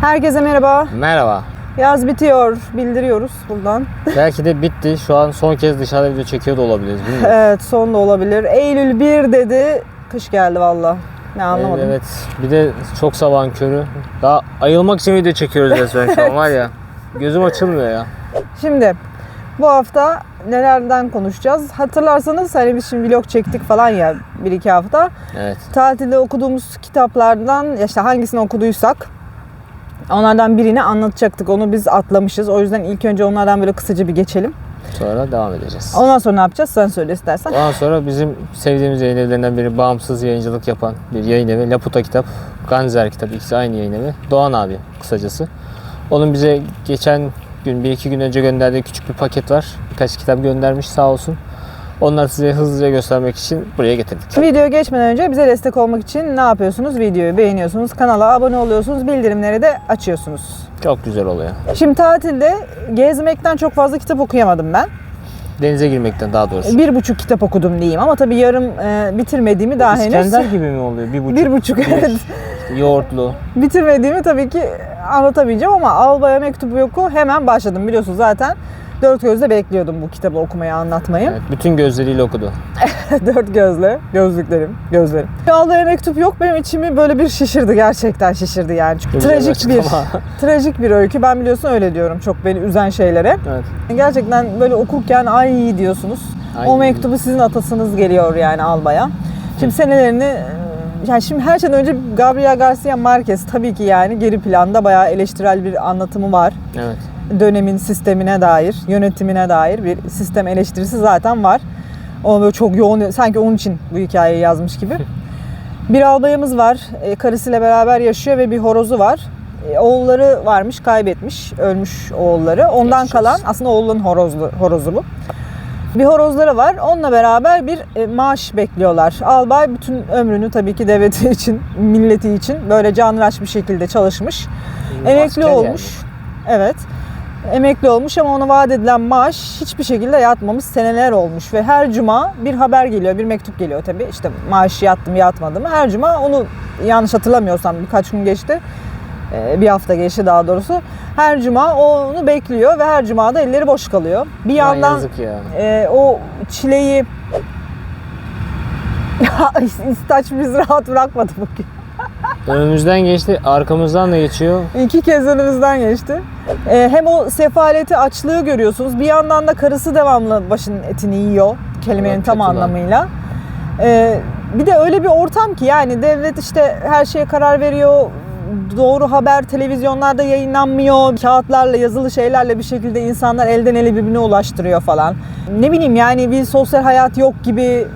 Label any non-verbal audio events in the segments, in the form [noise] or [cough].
Herkese merhaba. Merhaba. Yaz bitiyor. Bildiriyoruz buradan. [laughs] Belki de bitti. Şu an son kez dışarıda video çekiyor da olabiliriz. Bilmiyorum. Evet son da olabilir. Eylül 1 dedi. Kış geldi valla. Ne anlamadım. Evet. Bir de çok sabahın körü. Daha ayılmak için video çekiyoruz resmen şu an var ya. Gözüm açılmıyor ya. Şimdi bu hafta nelerden konuşacağız? Hatırlarsanız hani biz şimdi vlog çektik falan ya bir iki hafta. Evet. Tatilde okuduğumuz kitaplardan işte hangisini okuduysak onlardan birini anlatacaktık. Onu biz atlamışız. O yüzden ilk önce onlardan böyle kısaca bir geçelim. Sonra devam edeceğiz. Ondan sonra ne yapacağız? Sen söyle istersen. Ondan sonra bizim sevdiğimiz yayın evlerinden biri bağımsız yayıncılık yapan bir yayın evi. Laputa Kitap, Ganzer Kitap ikisi aynı yayın evi. Doğan abi kısacası. Onun bize geçen gün, bir iki gün önce gönderdiği küçük bir paket var. Birkaç kitap göndermiş sağ olsun. Onları size hızlıca göstermek için buraya getirdik. Videoya geçmeden önce bize destek olmak için ne yapıyorsunuz? Videoyu beğeniyorsunuz, kanala abone oluyorsunuz, bildirimleri de açıyorsunuz. Çok güzel oluyor. Şimdi tatilde gezmekten çok fazla kitap okuyamadım ben. Denize girmekten daha doğrusu. Bir buçuk kitap okudum diyeyim ama tabii yarım e, bitirmediğimi daha henüz. İskender gibi mi oluyor? Bir buçuk. Bir buçuk evet. Yoğurtlu. Bitirmediğimi tabii ki anlatamayacağım ama Alba'ya mektubu yoku hemen başladım biliyorsun zaten. Dört gözle bekliyordum bu kitabı okumayı, anlatmayı. Evet, bütün gözleriyle okudu. [laughs] Dört gözle, gözlüklerim, gözlerim. Alba'ya mektup yok benim içimi böyle bir şişirdi gerçekten şişirdi yani. Çünkü Güzel trajik bir, [laughs] trajik bir öykü. Ben biliyorsun öyle diyorum çok beni üzen şeylere. evet. Gerçekten böyle okurken ay diyorsunuz. Ay. O mektubu sizin atasınız geliyor yani Alba'ya. Şimdi senelerini e, yani şimdi her şeyden önce Gabriel Garcia Marquez tabii ki yani geri planda bayağı eleştirel bir anlatımı var. Evet. Dönemin sistemine dair, yönetimine dair bir sistem eleştirisi zaten var. O böyle çok yoğun, sanki onun için bu hikayeyi yazmış gibi. [laughs] Bir albayımız var, e, karısıyla beraber yaşıyor ve bir horozu var. E, Oğulları varmış, kaybetmiş, ölmüş oğulları. Ondan Geçmiş kalan, aslında oğulların horozlu, horozu bu. Bir horozları var. Onunla beraber bir e, maaş bekliyorlar. Albay bütün ömrünü tabii ki devleti [laughs] için, milleti için böyle canhıraş bir şekilde çalışmış. Emekli Asker yani. olmuş. Evet. Emekli olmuş ama ona vaat edilen maaş hiçbir şekilde yatmamış. Seneler olmuş ve her cuma bir haber geliyor, bir mektup geliyor tabii. İşte maaş yattı mı yatmadı mı. Her cuma onu yanlış hatırlamıyorsam birkaç gün geçti. Ee, Bir hafta geçti daha doğrusu. Her cuma onu bekliyor ve her cuma da elleri boş kalıyor. Bir yandan ya. e, o çileyi [laughs] İstaç bizi rahat bırakmadı bugün. Önümüzden geçti, arkamızdan da geçiyor. İki kez önümüzden geçti. Ee, hem o sefaleti, açlığı görüyorsunuz. Bir yandan da karısı devamlı başının etini yiyor. Kelimenin Evet, tam lan. anlamıyla. Ee, bir de öyle bir ortam ki yani devlet işte her şeye karar veriyor. Doğru haber televizyonlarda yayınlanmıyor. Kağıtlarla, yazılı şeylerle bir şekilde insanlar elden ele birbirine ulaştırıyor falan. Ne bileyim yani bir sosyal hayat yok gibi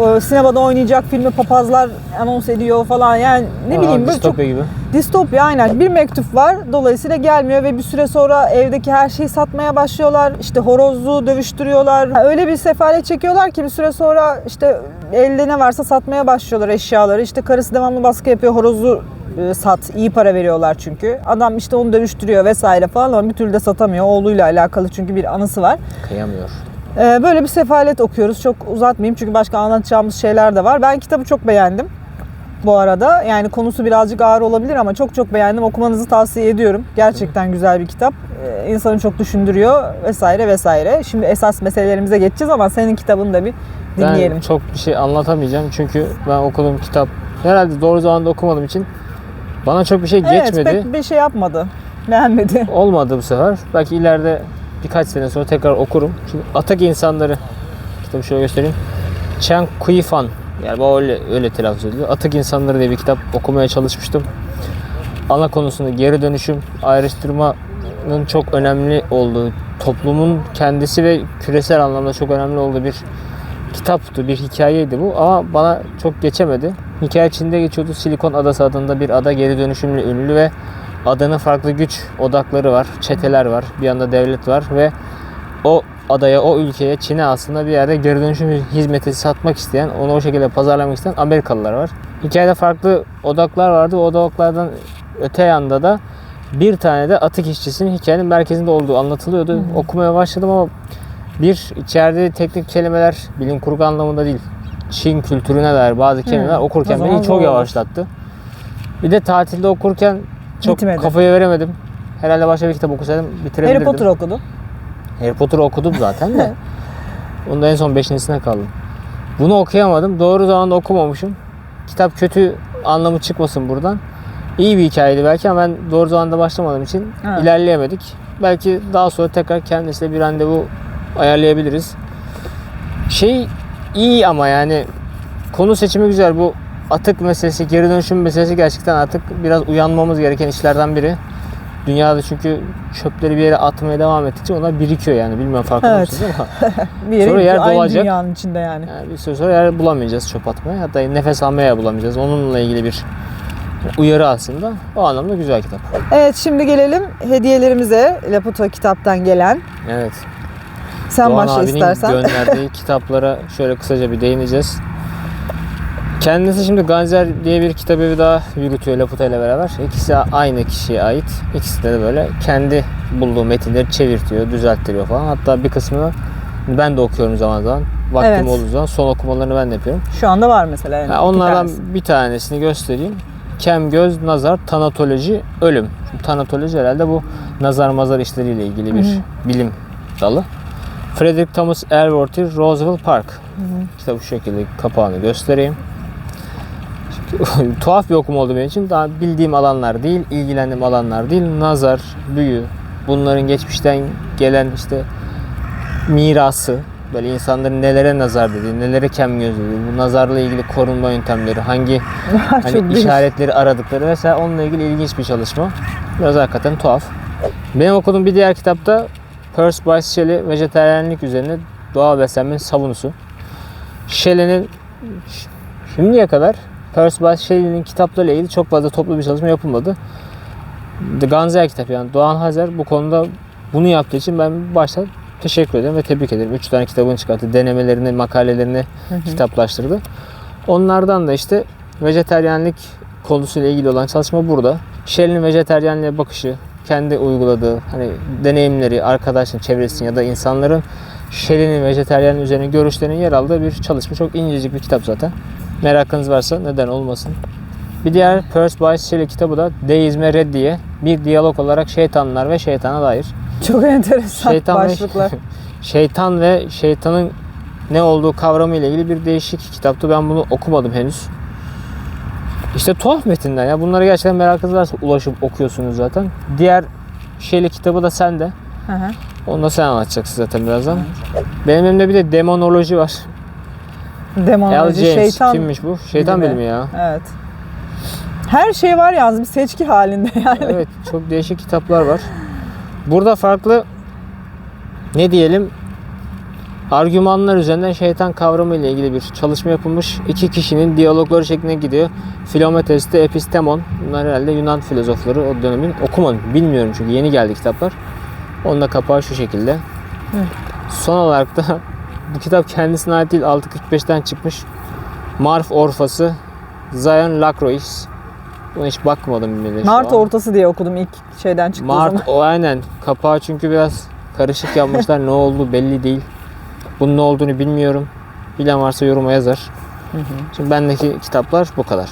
o sinemada oynayacak filmi papazlar anons ediyor falan yani ne Aa, bileyim böyle çok gibi. Distopya aynen. Bir mektup var. Dolayısıyla gelmiyor ve bir süre sonra evdeki her şeyi satmaya başlıyorlar. İşte horozlu dövüştürüyorlar. Öyle bir sefalet çekiyorlar ki bir süre sonra işte elde ne varsa satmaya başlıyorlar eşyaları. İşte karısı devamlı baskı yapıyor. Horozu e, sat. iyi para veriyorlar çünkü. Adam işte onu dövüştürüyor vesaire falan ama bir türlü de satamıyor. Oğluyla alakalı çünkü bir anısı var. Kıyamıyor. Ee, Böyle bir sefalet okuyoruz. Çok uzatmayayım çünkü başka anlatacağımız şeyler de var. Ben kitabı çok beğendim bu arada. Yani konusu birazcık ağır olabilir ama çok çok beğendim. Okumanızı tavsiye ediyorum. Gerçekten güzel bir kitap. Ee, İnsanı çok düşündürüyor vesaire vesaire. Şimdi esas meselelerimize geçeceğiz ama senin kitabını da bir dinleyelim. Ben çok bir şey anlatamayacağım çünkü ben okuduğum kitap herhalde doğru zamanda okumadığım için bana çok bir şey evet geçmedi. pek bir şey yapmadı. Beğenmedi. Olmadı bu sefer. Belki ileride birkaç sene sonra tekrar okurum. Şimdi Atak İnsanları kitabı şöyle göstereyim. Chen Kuifan yani bu öyle, öyle telaffuz ediliyor. Atak İnsanları diye bir kitap okumaya çalışmıştım. Ana konusunda geri dönüşüm, ayrıştırmanın çok önemli olduğu, toplumun kendisi ve küresel anlamda çok önemli olduğu bir kitaptı, bir hikayeydi bu ama bana çok geçemedi. Hikaye içinde geçiyordu. Silikon Adası adında bir ada geri dönüşümle ünlü ve adanın farklı güç odakları var, çeteler var, bir yanda devlet var ve o adaya, o ülkeye, Çin'e aslında bir yerde geri dönüşüm hizmeti satmak isteyen, onu o şekilde pazarlamak isteyen Amerikalılar var. Hikayede farklı odaklar vardı. O odaklardan öte yanda da bir tane de atık işçisinin hikayenin merkezinde olduğu anlatılıyordu. Okumaya başladım ama bir içeride teknik kelimeler bilim kurgu anlamında değil. Çin kültürüne dair bazı kelimeler Hmm. okurken beni çok yavaşlattı. Bir de tatilde okurken çok Bitmedi. kafaya veremedim. Herhalde başka bir kitap okusaydım bitirebilirdim. Harry Potter okudun. Harry Potter'ı okudum zaten de. [laughs] Onda en son beşincisine kaldım. Bunu okuyamadım. Doğru zamanda okumamışım. Kitap kötü anlamı çıkmasın buradan. İyi bir hikayeydi belki ama ben doğru zamanda başlamadığım için Ha. ilerleyemedik. Belki daha sonra tekrar kendisiyle bir randevu ayarlayabiliriz. Şey iyi ama yani konu seçimi güzel. Bu atık meselesi, geri dönüşüm meselesi gerçekten artık biraz uyanmamız gereken işlerden biri. Dünyada çünkü çöpleri bir yere atmaya devam ettikçe onlar birikiyor yani. Bilmiyorum farkında Evet. mısınız ama [laughs] Bir yere Sonra yer aynı dolacak. dünyanın içinde yani. yani bir süre sonra yer bulamayacağız çöp atmaya. Hatta nefes almaya bulamayacağız. Onunla ilgili bir uyarı aslında. O anlamda güzel kitap. Evet şimdi gelelim hediyelerimize. Laputo kitaptan gelen. Evet. Sen Doğan başla abinin istersen. gönderdiği [laughs] kitaplara şöyle kısaca bir değineceğiz. Kendisi şimdi Ganzer diye bir kitabevi daha yürütüyor Laputa ile beraber. İkisi aynı kişiye ait. İkisi de böyle kendi bulduğu metinleri çevirtiyor, düzelttiriyor falan. Hatta bir kısmını ben de okuyorum zaman zaman. Vaktim Evet. olduğu zaman son okumalarını ben de yapıyorum. Şu anda var mesela. Yani Ha, onlardan bir tanesini göstereyim. Kem göz, nazar, tanatoloji, ölüm. Şimdi tanatoloji herhalde bu nazar mazar işleriyle ilgili bir Hı hı. bilim dalı. Frederick Thomas Elworthy, Roosevelt Park. Kitabı şu şekilde kapağını göstereyim. [laughs] Tuhaf bir okuma oldu benim için. Daha bildiğim alanlar değil, ilgilendiğim alanlar değil. Nazar, büyü, bunların geçmişten gelen işte mirası, böyle insanların nelere nazar dediği, nelere kem göz dediği, bu nazarla ilgili korunma yöntemleri, hangi [laughs] hani işaretleri aradıkları vesaire onunla ilgili ilginç bir çalışma. Biraz hakikaten tuhaf. Benim okuduğum bir diğer kitapta Percy Bysshe Shelley vejeteryanlık üzerine doğal beslenmenin savunusu. Shelley'nin şimdiye kadar Percy Shelley'nin kitaplarıyla ilgili çok fazla toplu bir çalışma yapılmadı. The Ganzer kitap yani Doğan Hazer bu konuda bunu yaptığı için ben başta teşekkür ederim ve tebrik ederim. Üç tane kitabını çıkarttı. Denemelerini, makalelerini kitaplaştırdı. Onlardan da işte vejeteryenlik konusuyla ilgili olan çalışma burada. Shelley'nin vejeteryenliğe bakışı, kendi uyguladığı hani deneyimleri, arkadaşın, çevresinin ya da insanların Shelley'nin vejeteryenliği üzerine görüşlerinin yer aldığı bir çalışma. Çok incecik bir kitap zaten. Merakınız varsa neden olmasın. Bir diğer Percy Bysshe Shelley kitabı da Deizme Reddiye bir diyalog olarak şeytanlar ve şeytana dair. Çok enteresan Şeytan ve, başlıklar. [laughs] şeytan ve şeytanın ne olduğu kavramı ile ilgili bir değişik kitaptı. Ben bunu okumadım henüz. İşte tuhaf metinler ya. Bunlara gerçekten merakınız varsa ulaşıp okuyorsunuz zaten. Diğer şeyli kitabı da sende. Hı hı. Onu da sen anlatacaksın zaten birazdan. Benim elimde bir de demonoloji var. Demonoloji, James şeytan. kimmiş bu? Şeytan bilimi. bilimi ya. Evet. Her şey var yalnız bir seçki halinde [laughs] yani. Evet çok değişik kitaplar var. Burada farklı ne diyelim argümanlar üzerinden şeytan kavramı ile ilgili bir çalışma yapılmış. İki kişinin diyalogları şeklinde gidiyor. Filometres de Epistemon. Bunlar herhalde Yunan filozofları o dönemin. Okumadım. Bilmiyorum çünkü yeni geldi kitaplar. Onun da kapağı şu şekilde. Son olarak da [laughs] bu kitap kendisine ait değil. 645'ten çıkmış. Marf Orfası Zion Lacroix. Buna hiç bakmadım bile Mart an. ortası diye okudum ilk şeyden çıktığı Mart o aynen. Kapağı çünkü biraz karışık yapmışlar. [laughs] ne oldu belli değil. Bunun ne olduğunu bilmiyorum. Bilen varsa yoruma yazar. Şimdi bendeki kitaplar bu kadar.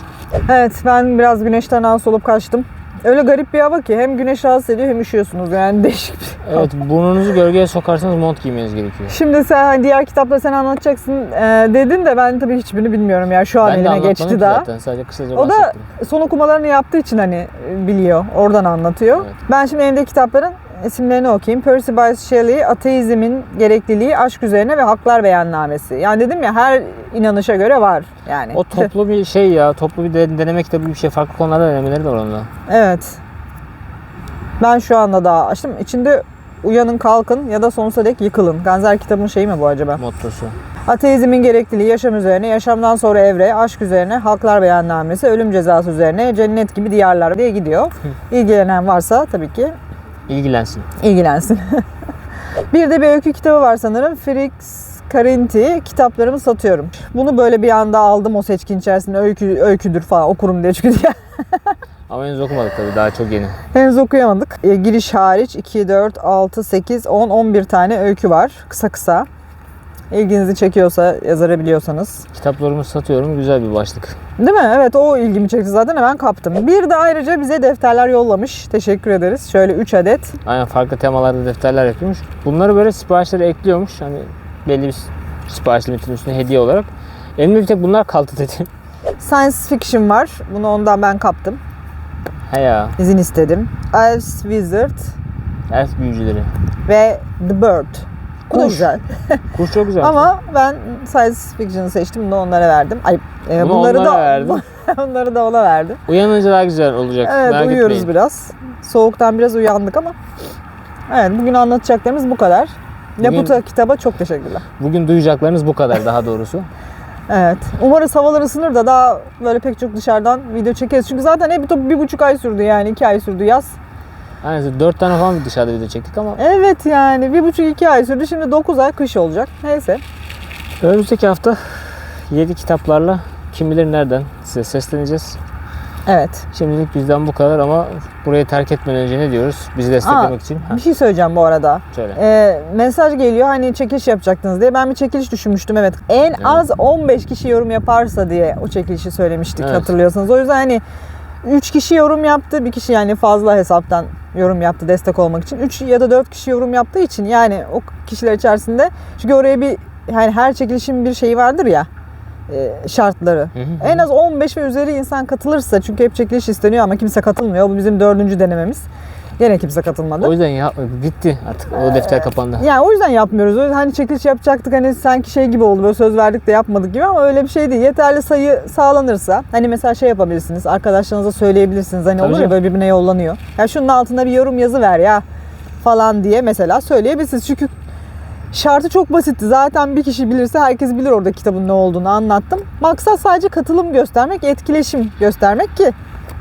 Evet ben biraz güneşten az olup kaçtım. Öyle garip bir hava ki hem güneş rahatsız ediyor hem üşüyorsunuz yani [laughs] değişik bir Evet burnunuzu gölgeye sokarsanız mont giymeniz gerekiyor. Şimdi sen hani diğer kitapları sen anlatacaksın e, dedin de ben tabii hiçbirini bilmiyorum ya şu an ben de elime anlatmadım geçti ki daha. zaten sadece kısaca O da bahsettim. son okumalarını yaptığı için hani e, biliyor. Oradan anlatıyor. Evet. Ben şimdi elimdeki kitapların isimlerini okuyayım. Percy Bysshe Shelley, Ateizmin Gerekliliği, Aşk Üzerine ve Haklar Beyannamesi. Yani dedim ya her inanışa göre var yani. O toplu bir şey ya, toplu bir de- deneme kitabı bir şey. Farklı konularda denemeleri de var onda. Evet. Ben şu anda daha açtım. İçinde uyanın kalkın ya da sonsuza dek yıkılın. Ganzer kitabın şeyi mi bu acaba? Mottosu. Ateizmin gerekliliği, yaşam üzerine, yaşamdan sonra evre, aşk üzerine, halklar beyannamesi, ölüm cezası üzerine, cennet gibi diyarlar diye gidiyor. İlgilenen varsa tabii ki İlgilensin. ilgilensin. [laughs] bir de bir öykü kitabı var sanırım. Felix Carinti kitaplarımı satıyorum. Bunu böyle bir anda aldım o seçkin içerisinde öykü, öyküdür falan okurum diye çünkü diye. [laughs] Ama henüz okumadık tabii daha çok yeni. Henüz okuyamadık. E, giriş hariç 2, 4, 6, 8, 10, 11 tane öykü var. Kısa kısa. İlginizi çekiyorsa yazarabiliyorsanız. Kitaplarımı satıyorum. Güzel bir başlık. Değil mi? Evet o ilgimi çekti zaten hemen kaptım. Bir de ayrıca bize defterler yollamış. Teşekkür ederiz. Şöyle 3 adet. Aynen farklı temalarda defterler yapıyormuş. Bunları böyle siparişlere ekliyormuş. Hani belli bir sipariş limitinin üstüne hediye olarak. Elimde bir tek bunlar kaldı dedim. [laughs] Science fiction var. Bunu ondan ben kaptım. He ya. İzin istedim. Elves Wizard Elf büyücüleri. ve The Bird. Da Kuş. güzel. Kuş çok güzel. Ama ben Science Fiction'ı seçtim. Bunu onlara verdim. Ay, e, Bunu bunları onlara da verdin. onları [laughs] da ona verdim. Uyanınca daha güzel olacak. Evet Merak uyuyoruz etmeyin. biraz. Soğuktan biraz uyandık ama. Evet bugün anlatacaklarımız bu kadar. Bugün- Laputa kitaba çok teşekkürler. Bugün duyacaklarınız bu kadar daha doğrusu. [laughs] Evet. Umarız havalar ısınır da daha böyle pek çok dışarıdan video çekeriz. Çünkü zaten hep bir, bir buçuk ay sürdü yani. iki ay sürdü yaz. Aynen dört tane falan dışarıda video çektik ama Evet yani bir buçuk iki ay sürdü. Şimdi dokuz ay kış olacak. Neyse. önümüzdeki hafta yedi kitaplarla kim bilir nereden size sesleneceğiz. Evet. Şimdilik bizden bu kadar ama burayı terk etmeden önce ne diyoruz? Bizi desteklemek için. Ha, Bir şey söyleyeceğim bu arada. söyle. Ee, mesaj geliyor hani çekiliş yapacaktınız diye. Ben bir çekiliş düşünmüştüm evet. En az 15 kişi yorum yaparsa diye o çekilişi söylemiştik Evet. hatırlıyorsanız. O yüzden hani 3 kişi yorum yaptı. Bir kişi yani fazla hesaptan yorum yaptı destek olmak için. 3 ya da 4 kişi yorum yaptığı için yani o kişiler içerisinde çünkü oraya bir yani her çekilişin bir şeyi vardır ya e, şartları. Hı hı. En az 15 ve üzeri insan katılırsa çünkü hep çekiliş isteniyor ama kimse katılmıyor. Bu bizim dördüncü denememiz. Yine kimse katılmadı. O yüzden ya bitti artık o defter kapandı. Yani o yüzden yapmıyoruz. O yüzden hani çekiliş yapacaktık hani sanki şey gibi oldu böyle söz verdik de yapmadık gibi ama öyle bir şey değil. Yeterli sayı sağlanırsa hani mesela şey yapabilirsiniz. Arkadaşlarınıza söyleyebilirsiniz. Hani Tabii olur ya böyle birbirine yollanıyor. Ya şunun altına bir yorum yazı ver ya falan diye mesela söyleyebilirsiniz. Çünkü şartı çok basitti. Zaten bir kişi bilirse herkes bilir orada kitabın ne olduğunu anlattım. Maksat sadece katılım göstermek, etkileşim göstermek ki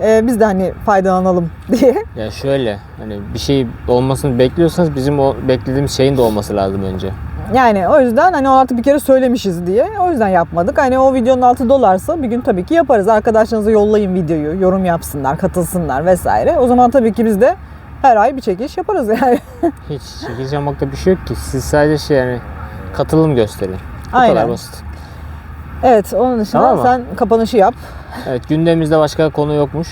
e, biz de hani faydalanalım [laughs] diye. Ya şöyle hani bir şey olmasını bekliyorsanız bizim o beklediğimiz şeyin de olması lazım önce. Yani o yüzden hani artık bir kere söylemişiz diye o yüzden yapmadık. Hani o videonun altı dolarsa bir gün tabii ki yaparız. Arkadaşlarınıza yollayın videoyu, yorum yapsınlar, katılsınlar vesaire. O zaman tabii ki biz de her ay bir çekiliş yaparız [laughs] yani. Hiç çekici yapmakta bir şey yok ki. Siz sadece şey yani katılım gösterin. Bu kadar Aynen. basit. Evet onun dışında Tamam mı? sen kapanışı yap. Evet gündemimizde başka konu yokmuş.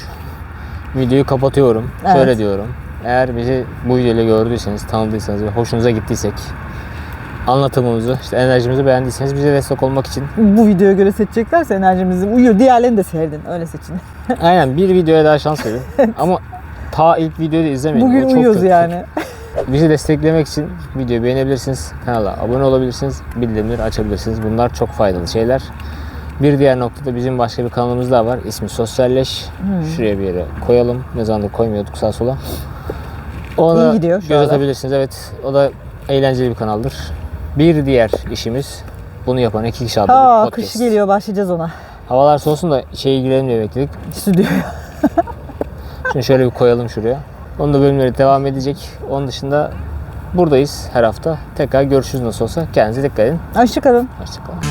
Videoyu kapatıyorum. Evet. Şöyle diyorum. Eğer bizi bu videoyla gördüyseniz, tanıdıysanız ve hoşunuza gittiysek anlatımımızı, işte enerjimizi beğendiyseniz bize destek olmak için Bu videoya göre seçeceklerse enerjimizi uyuyor. Diğerlerini de sevdin. Öyle seçin. [laughs] aynen bir videoya daha şans verin. [laughs] Ama ta ilk videoyu da izlemeyin. O Bugün çok uyuyoruz kötü. yani. [laughs] Bizi desteklemek için videoyu beğenebilirsiniz. Kanala abone olabilirsiniz. Bildirimleri açabilirsiniz. Bunlar çok faydalı şeyler. Bir diğer noktada bizim başka bir kanalımız daha var. İsmi Sosyalleş. Hmm. Şuraya bir yere koyalım. Ne zamandır koymuyorduk sağa sola. Ona İyi gidiyor şu göz atabilirsiniz. Evet o da eğlenceli bir kanaldır. Bir diğer işimiz bunu yapan iki kişi adlı bir podcast. kış geliyor başlayacağız ona. Havalar soğusun da şey girelim diye bekledik. Stüdyoya. Şimdi şöyle bir koyalım şuraya. Onun da bölümleri devam edecek. Onun dışında buradayız her hafta. Tekrar görüşürüz nasıl olsa. Kendinize dikkat edin. Hoşçakalın. Hoşçakalın.